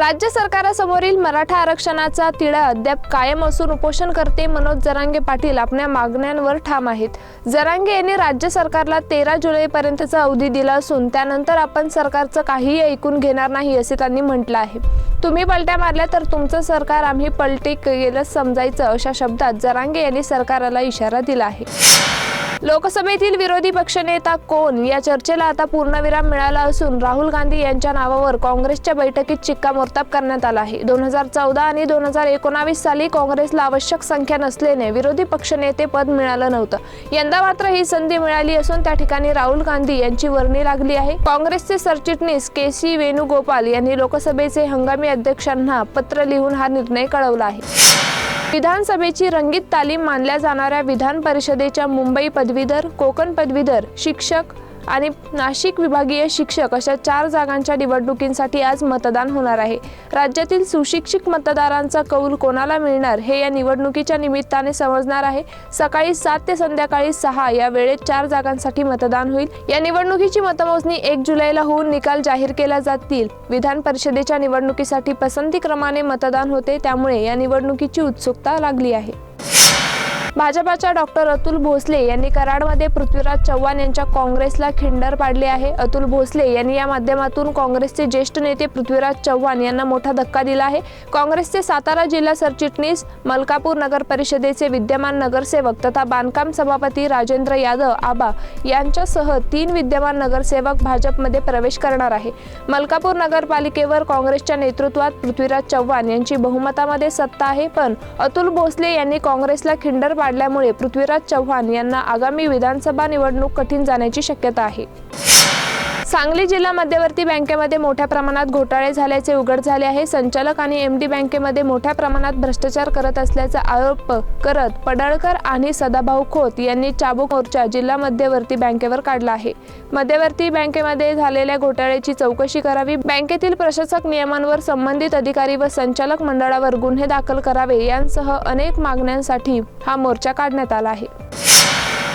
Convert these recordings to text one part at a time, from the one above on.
राज्य सरकारसमोरील मराठा आरक्षणाचा तिढा अद्याप कायम असून उपोषणकर्ते मनोज जरांगे पाटील आपल्या मागण्यांवर ठाम आहेत. जरांगे यांनी राज्य सरकारला तेरा जुलैपर्यंतचा अवधी दिला असून त्यानंतर आपण सरकारचं काहीही ऐकून घेणार नाही असे त्यांनी म्हटलं आहे. तुम्ही पलट्या मारल्या तर तुमचं सरकार आम्ही पलटी केलं समजायचं अशा शब्दात जरांगे यांनी सरकारला इशारा दिला आहे. लोकसभेतील विरोधी पक्षनेता कोण? या चर्चेला आता पूर्णविराम मिळाला असून राहुल गांधी यांच्या नावावर काँग्रेसच्या बैठकीत शिक्कामोर्तब करण्यात आला आहे. दोन हजार चौदा आणि दोन हजार एकोणावीस साली काँग्रेसला आवश्यक संख्या नसल्याने विरोधी पक्षनेते पद मिळालं नव्हतं. यंदा मात्र ही संधी मिळाली असून त्या ठिकाणी राहुल गांधी यांची वर्णी लागली आहे. काँग्रेसचे सरचिटणीस के सी वेणुगोपाल यांनी लोकसभेचे हंगामी अध्यक्षांना पत्र लिहून हा निर्णय कळवला आहे. विधानसभेची रंगीत तालीम मानल्या जाणाऱ्या विधान परिषदेच्या मुंबई पदवीधर कोकण पदवीधर शिक्षक आणि नाशिक विभागीय शिक्षक अशा चार जागांच्या निवडणुकींसाठी आज मतदान होणार आहे. राज्यातील सुशिक्षित मतदारांचा कौल कोणाला मिळणार हे या निवडणुकीच्या निमित्ताने समजणार आहे. सकाळी सात ते संध्याकाळी सहा या वेळेत चार जागांसाठी मतदान होईल. या निवडणुकीची मतमोजणी एक जुलैला होऊन निकाल जाहीर केला जातील. विधान परिषदेच्या निवडणुकीसाठी पसंती क्रमाने मतदान होते त्यामुळे या निवडणुकीची उत्सुकता लागली आहे. भाजपाच्या डॉक्टर अतुल भोसले यांनी कराडमध्ये पृथ्वीराज चव्हाण यांच्या काँग्रेसला खिंडर पाडले आहे. अतुल भोसले यांनी या माध्यमातून काँग्रेसचे ज्येष्ठ नेते पृथ्वीराज चव्हाण यांना मोठा धक्का दिला आहे. काँग्रेसचे सातारा जिल्हा सरचिटणीस मलकापूर नगर परिषदेचे विद्यमान नगरसेवक तथा बांधकाम सभापती राजेंद्र यादव आबा यांच्यासह तीन विद्यमान नगरसेवक भाजपमध्ये प्रवेश करणार आहे. मलकापूर नगरपालिकेवर काँग्रेसच्या नेतृत्वात पृथ्वीराज चव्हाण यांची बहुमतामध्ये सत्ता आहे पण अतुल भोसले यांनी काँग्रेसला खिंडर वाढल्यामुळे पृथ्वीराज चव्हाण यांना आगामी विधानसभा निवडणूक कठीण जाण्याची शक्यता आहे. सांगली जिल्हा मध्यवर्ती बँकेमध्ये मोठ्या प्रमाणात घोटाळे झाल्याचे उघड झाले आहे. संचालक आणि एम डी बँकेमध्ये मोठ्या प्रमाणात भ्रष्टाचार करत असल्याचा आरोप करत पडळकर आणि सदाभाऊ खोत यांनी चाबू मोर्चा जिल्हा मध्यवर्ती बँकेवर काढला आहे. मध्यवर्ती बँकेमध्ये झालेल्या घोटाळ्याची चौकशी करावी बँकेतील प्रशासक नियमांवर संबंधित अधिकारी व संचालक मंडळावर गुन्हे दाखल करावे यांसह अनेक मागण्यांसाठी हा मोर्चा काढण्यात आला आहे.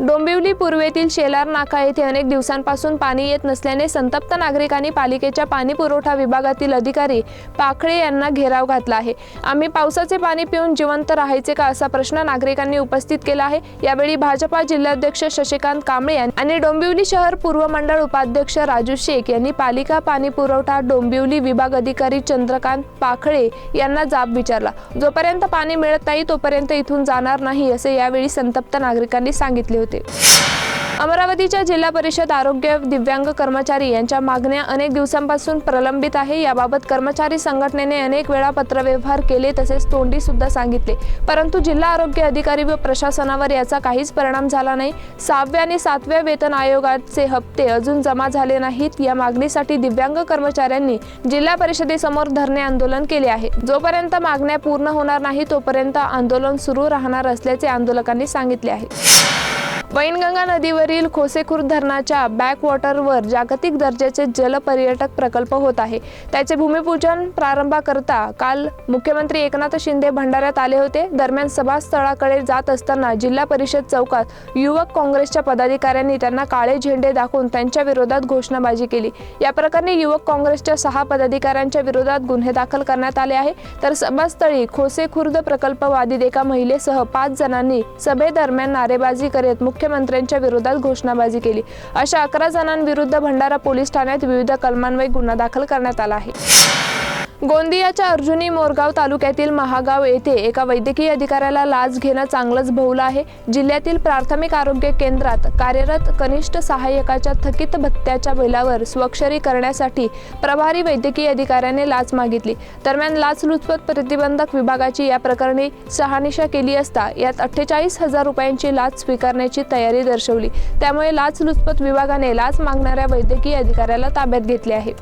डोंबिवली पूर्वेतील शेलार नाका येथे अनेक दिवसांपासून पाणी येत नसल्याने संतप्त नागरिकांनी पालिकेच्या पाणी पुरवठा विभागातील अधिकारी पाखळे यांना घेराव घातला आहे. आम्ही पावसाचे पाणी पिऊन जिवंत राहायचे का असा प्रश्न नागरिकांनी उपस्थित केला आहे. यावेळी भाजपा जिल्हाध्यक्ष शशिकांत कांबळे आणि डोंबिवली शहर पूर्व मंडळ उपाध्यक्ष राजू शेख यांनी पालिका पाणी पुरवठा डोंबिवली विभाग अधिकारी चंद्रकांत पाखळे यांना जाब विचारला. जोपर्यंत पाणी मिळत नाही तोपर्यंत इथून जाणार नाही असे यावेळी संतप्त नागरिकांनी सांगितले होते. अमरावतीच्या जिल्हा परिषद आरोग्य दिव्यांग कर्मचारी यांच्या मागण्या अनेक दिवसांपासून प्रलंबित आहे. याबाबत कर्मचारी संघटनेने अनेक वेळा पत्रव्यवहार केले तसेच तोंडी सुद्धा सांगितले. परंतु जिल्हा आरोग्य अधिकारी व प्रशासनावर याचा काहीच परिणाम झाला नाही. सहाव्या आणि सातव्या वेतन आयोगाचे हप्ते अजून जमा झाले नाहीत. या मागणीसाठी दिव्यांग कर्मचाऱ्यांनी जिल्हा परिषदेसमोर धरणे आंदोलन केले आहे. जोपर्यंत मागण्या पूर्ण होणार नाही तोपर्यंत आंदोलन सुरू राहणार असल्याचे आंदोलकांनी सांगितले आहे. वैनगंगा नदीवरील खोसेखुर्द धरणाच्या बॅकवॉटरवर जागतिक दर्जाचे जलपर्यटक प्रकल्प होत आहे. त्याचे भूमिपूजन प्रारंभाकरता काल मुख्यमंत्री एकनाथ शिंदे भंडाऱ्यात आले होते. दरम्यान सभास्थळाकडे जात असताना जिल्हा परिषद चौकात युवक काँग्रेसच्या पदाधिकाऱ्यांनी त्यांना काळे झेंडे दाखवून त्यांच्या विरोधात घोषणाबाजी केली. या प्रकरणी युवक काँग्रेसच्या सहा पदाधिकाऱ्यांच्या विरोधात गुन्हे दाखल करण्यात आले आहे. तर सभास्थळी खोसेखुर्द प्रकल्पवादीत एका महिलेसह पाच जणांनी सभेदरम्यान नारेबाजी करत मुख्यमंत्र्यांच्या विरोधात घोषणाबाजी केली. अशा अकरा जणांविरुद्ध भंडारा पोलीस ठाण्यात विविध कलमान्वये गुन्हा दाखल करण्यात आला आहे. गोंदियाच्या अर्जुनी मोरगाव तालुक्यातील महागाव येथे एका वैद्यकीय अधिकाऱ्याला लाच घेणं चांगलंच भोवलं आहे. जिल्ह्यातील प्राथमिक आरोग्य केंद्रात कार्यरत कनिष्ठ सहाय्यकाच्या थकीत भत्त्याच्या बिलावर स्वाक्षरी करण्यासाठी प्रभारी वैद्यकीय अधिकाऱ्याने लाच मागितली. दरम्यान लाचलुचपत प्रतिबंधक विभागाची या प्रकरणी शहानिशा केली असता यात अठ्ठेचाळीस हजार रुपयांची लाच स्वीकारण्याची तयारी दर्शवली. त्यामुळे लाचलुचपत विभागाने लाच मागणाऱ्या वैद्यकीय अधिकाऱ्याला ताब्यात घेतले आहे.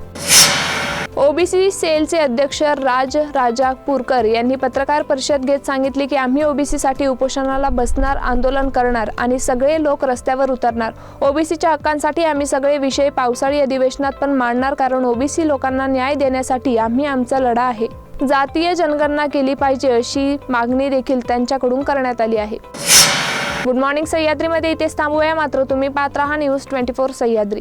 ओबीसी सेलचे अध्यक्ष राज राजापूरकर यांनी पत्रकार परिषद घेत सांगितले की आम्ही ओबीसीसाठी उपोषणाला बसणार आंदोलन करणार आणि सगळे लोक रस्त्यावर उतरणार. ओबीसीच्या हक्कांसाठी आम्ही सगळे विषय पावसाळी अधिवेशनात पण मांडणार कारण ओबीसी लोकांना न्याय देण्यासाठी आम्ही आमचा लढा आहे. जातीय जनगणना केली पाहिजे अशी मागणी देखील त्यांच्याकडून करण्यात आली आहे. गुड मॉर्निंग सह्याद्रीमध्ये इथेच थांबूया. मात्र तुम्ही पात्र हा न्यूज ट्वेंटी फोर सह्याद्री.